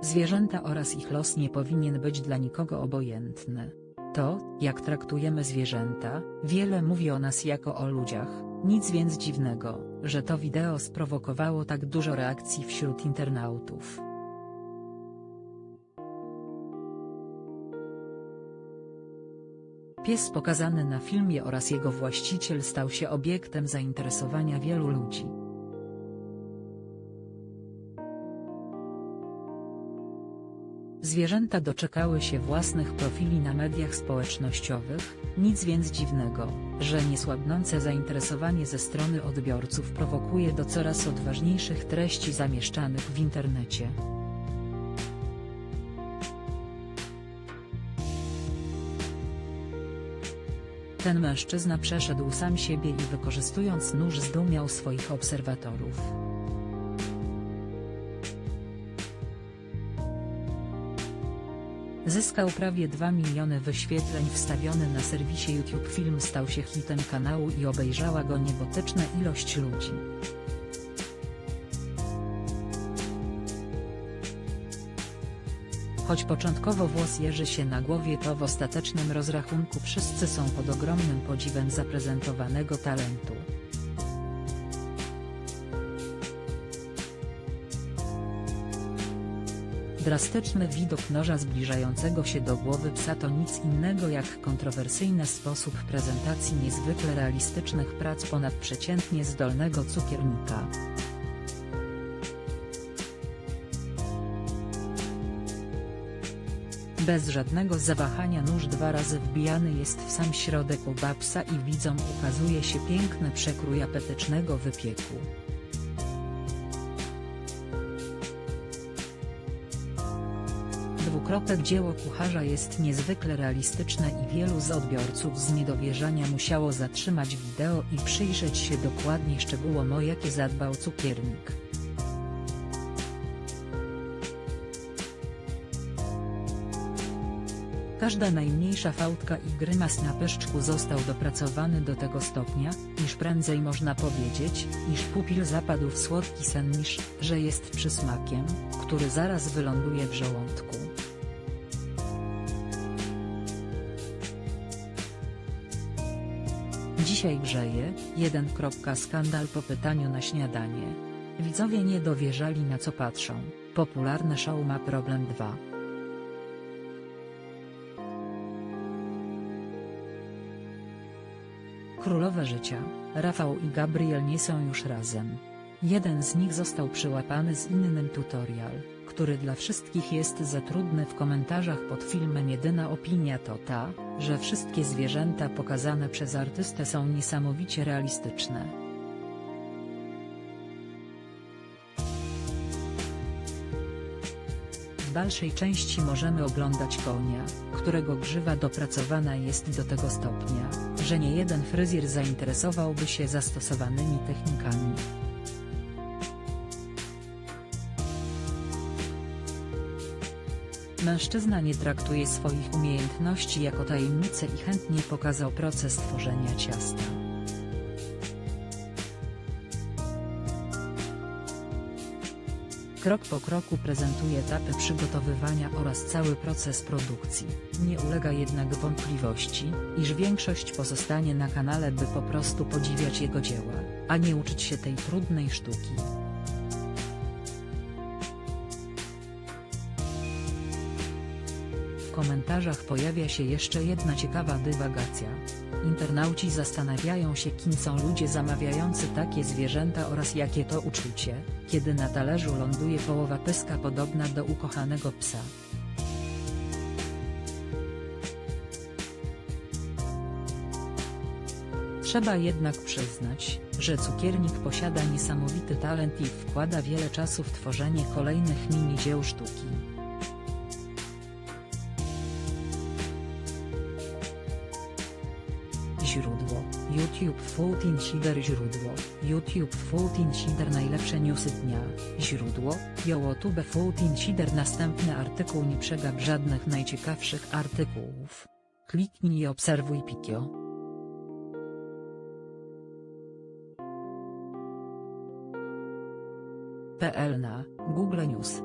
Zwierzęta oraz ich los nie powinien być dla nikogo obojętny. To, jak traktujemy zwierzęta, wiele mówi o nas jako o ludziach, nic więc dziwnego, że to wideo sprowokowało tak dużo reakcji wśród internautów. Pies pokazany na filmie oraz jego właściciel stał się obiektem zainteresowania wielu ludzi. Zwierzęta doczekały się własnych profili na mediach społecznościowych, nic więc dziwnego, że niesłabnące zainteresowanie ze strony odbiorców prowokuje do coraz odważniejszych treści zamieszczanych w internecie. Ten mężczyzna przeszedł sam siebie i wykorzystując nóż zdumiał swoich obserwatorów. Zyskał prawie 2 miliony wyświetleń wstawiony na serwisie YouTube film stał się hitem kanału i obejrzała go niebotyczna ilość ludzi. Choć początkowo włos jeży się na głowie to w ostatecznym rozrachunku wszyscy są pod ogromnym podziwem zaprezentowanego talentu. Drastyczny widok noża zbliżającego się do głowy psa to nic innego jak kontrowersyjny sposób prezentacji niezwykle realistycznych prac ponadprzeciętnie zdolnego cukiernika. Bez żadnego zawahania nóż dwa razy wbijany jest w sam środek łba psa i widzom ukazuje się piękny przekrój apetycznego wypieku. Dzieło kucharza jest niezwykle realistyczne i wielu z odbiorców z niedowierzania musiało zatrzymać wideo i przyjrzeć się dokładnie szczegółom o jakie zadbał cukiernik. Każda najmniejsza fałdka i grymas na pyszczku został dopracowany do tego stopnia, iż prędzej można powiedzieć, iż pupil zapadł w słodki sen niż, że jest przysmakiem, który zaraz wyląduje w żołądku. Dzisiaj grzeje, 1. Skandal po pytaniu na śniadanie. Widzowie nie dowierzali na co patrzą, popularne show ma problem 2. Królowe życia, Rafał i Gabriel nie są już razem. Jeden z nich został przyłapany z innym tutorial, który dla wszystkich jest za trudny w komentarzach pod filmem jedyna opinia to ta, że wszystkie zwierzęta pokazane przez artystę są niesamowicie realistyczne. W dalszej części możemy oglądać konia, którego grzywa dopracowana jest do tego stopnia, że nie jeden fryzjer zainteresowałby się zastosowanymi technikami. Mężczyzna nie traktuje swoich umiejętności jako tajemnicę i chętnie pokazał proces tworzenia ciasta. Krok po kroku prezentuje etapy przygotowywania oraz cały proces produkcji. Nie ulega jednak wątpliwości, iż większość pozostanie na kanale by po prostu podziwiać jego dzieła, a nie uczyć się tej trudnej sztuki. Komentarzach pojawia się jeszcze jedna ciekawa dywagacja. Internauci zastanawiają się kim są ludzie zamawiający takie zwierzęta oraz jakie to uczucie, kiedy na talerzu ląduje połowa pyska podobna do ukochanego psa. Trzeba jednak przyznać, że cukiernik posiada niesamowity talent i wkłada wiele czasu w tworzenie kolejnych mini dzieł sztuki. Źródło, YouTube Food Insider Źródło, YouTube Food Insider Najlepsze newsy dnia, źródło, YouTube Food Insider Następny artykuł nie przegap żadnych najciekawszych artykułów. Kliknij i obserwuj Pikio. PL na Google News